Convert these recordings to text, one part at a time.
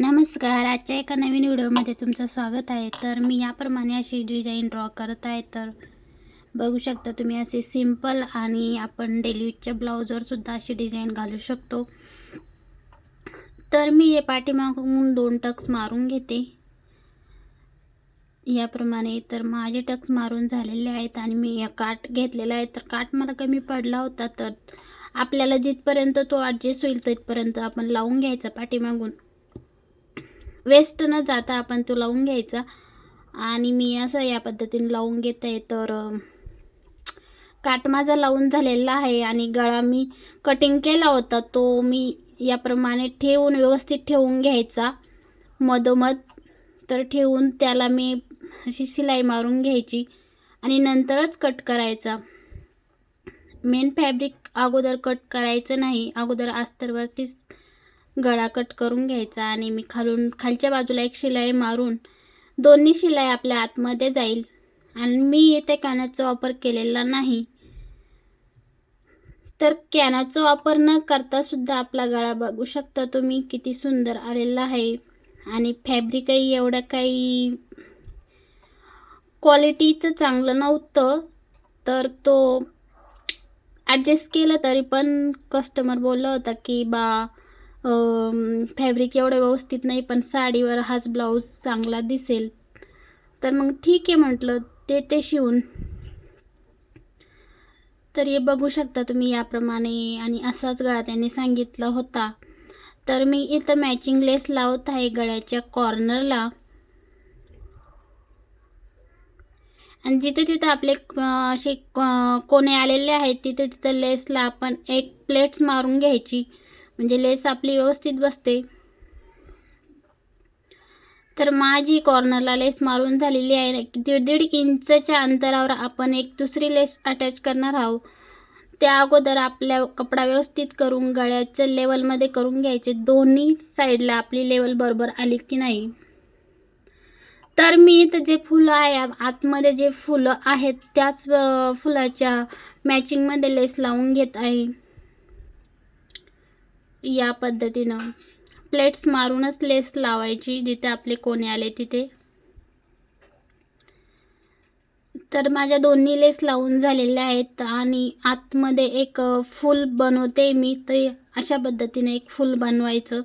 नमस्कार आजच्या एका नवीन व्हिडिओमध्ये तुमचं स्वागत आहे. तर मी याप्रमाणे अशी डिझाईन ड्रॉ करत आहे. तर बघू शकता तुम्ही असे सिंपल आणि आपण डेली यूजच्या ब्लाऊजवर सुद्धा अशी डिझाईन घालू शकतो. तर मी हे पाठीमागून दोन टक्स मारून घेते. याप्रमाणे तर माझे टक्स मारून झालेले आहेत आणि मी या काट घेतलेला आहे. तर काट मला कमी पडला होता. तर आपल्याला जिथपर्यंत तो ॲडजस्ट होईल तिथपर्यंत आपण लावून घ्यायचा पाठीमागून. वेस्ट न जाता आपण तो लावून घ्यायचा. आणि मी असं या पद्धतीने लावून घेत. आहे तर काट माझा लावून झालेला आहे आणि गळा मी कटिंग केला होता. तो मी याप्रमाणे ठेवून व्यवस्थित ठेवून घ्यायचा. मधोमध तर ठेवून त्याला मी अशी शिलाई मारून घ्यायची आणि नंतरच कट करायचा. मेन फॅब्रिक अगोदर कट करायचं नाही. अगोदर अस्तरवरतीच गळा कट करून घ्यायचा आणि मी खालून खालच्या बाजूला एक शिलाई मारून दोन्ही शिलाई आपल्या आतमध्ये जाईल. आणि मी येथे कॅनाचा वापर केलेला नाही. तर कॅनाचा वापर न करता सुद्धा आपला गळा बघू शकता तुम्ही किती सुंदर आलेला आहे. आणि फॅब्रिकही एवढं काही क्वालिटीचं चांगलं नव्हतं तर तो ॲडजस्ट केलं तरी पण कस्टमर बोलला होता की बा फॅब्रिक एवढं व्यवस्थित नाही पण साडीवर हाच ब्लाऊज चांगला दिसेल. तर मग ठीक आहे म्हटलं ते ते शिवून. तर हे बघू शकता तुम्ही याप्रमाणे आणि असाच गळा त्यांनी सांगितला होता. तर मी इथं मॅचिंग लेस लावत आहे गळ्याच्या कॉर्नरला आणि जिथे तिथं आपले असे कोणे आलेले आहेत तिथे तिथं लेसला आपण एक प्लेट्स मारून घ्यायची. म्हणजे लेस आपली व्यवस्थित बसते. तर माझी कॉर्नरला लेस मारून झालेली आहे दीड दीड इंचच्या अंतरावर आपण एक दुसरी लेस अटॅच करणार आहोत. त्या अगोदर आपल्या कपडा व्यवस्थित करून गळ्याच्या लेवलमध्ये करून घ्यायचे. दोन्ही साईडला आपली लेवल बरोबर आली की नाही. तर मी इथं जे फुलं आहे आतमध्ये जे फुलं आहेत त्याच फुलाच्या मॅचिंगमध्ये लेस लावून घेत आहे. या पद्धतीनं. प्लेट्स मारूनच लेस लावायची जिथे आपले कोणे आले तिथे. तर माझ्या दोन्ही लेस लावून झालेल्या आहेत आणि आतमध्ये एक फूल बनवते मी. ते अशा पद्धतीने एक फूल बनवायचं.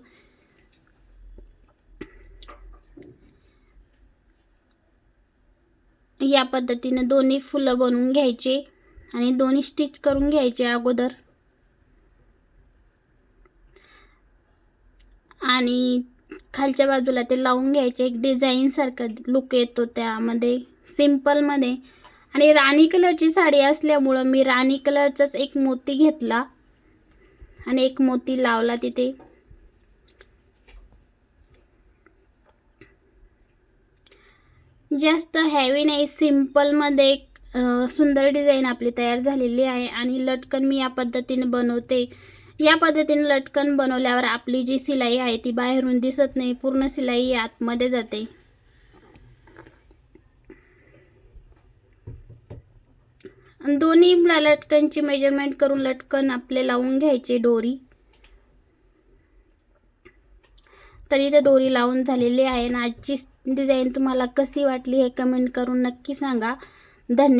या पद्धतीने दोन्ही फुलं बनवून घ्यायचे आणि दोन्ही स्टिच करून घ्यायचे अगोदर. आणि खालच्या बाजूला ते लावून घ्यायचे. एक डिझाईनसारखं लुक येतो त्यामध्ये. सिम्पलमध्ये आणि राणी कलरची साडी असल्यामुळं मी राणी कलरचाच एक मोती घेतला. आणि एक मोती लावला तिथे. जास्त हॅवी नाही सिम्पलमध्ये एक सुंदर डिझाईन आपली तयार झालेली आहे. आणि लटकन मी या पद्धतीने बनवते. या पद्धतीने लटकन बनवल्यावर आपली जी शिलाई आहे ती बाहेरून दिसत नाही पूर्ण शिलाई आतमध्ये जाते. दोन्ही लटकनची मेजरमेंट करून लटकन आपले लावून घ्यायचे डोरी तर इथे दोरी लावून झालेली आहे आणि आजची डिझाईन तुम्हाला कशी वाटली हे कमेंट करून नक्की सांगा. धन्यवाद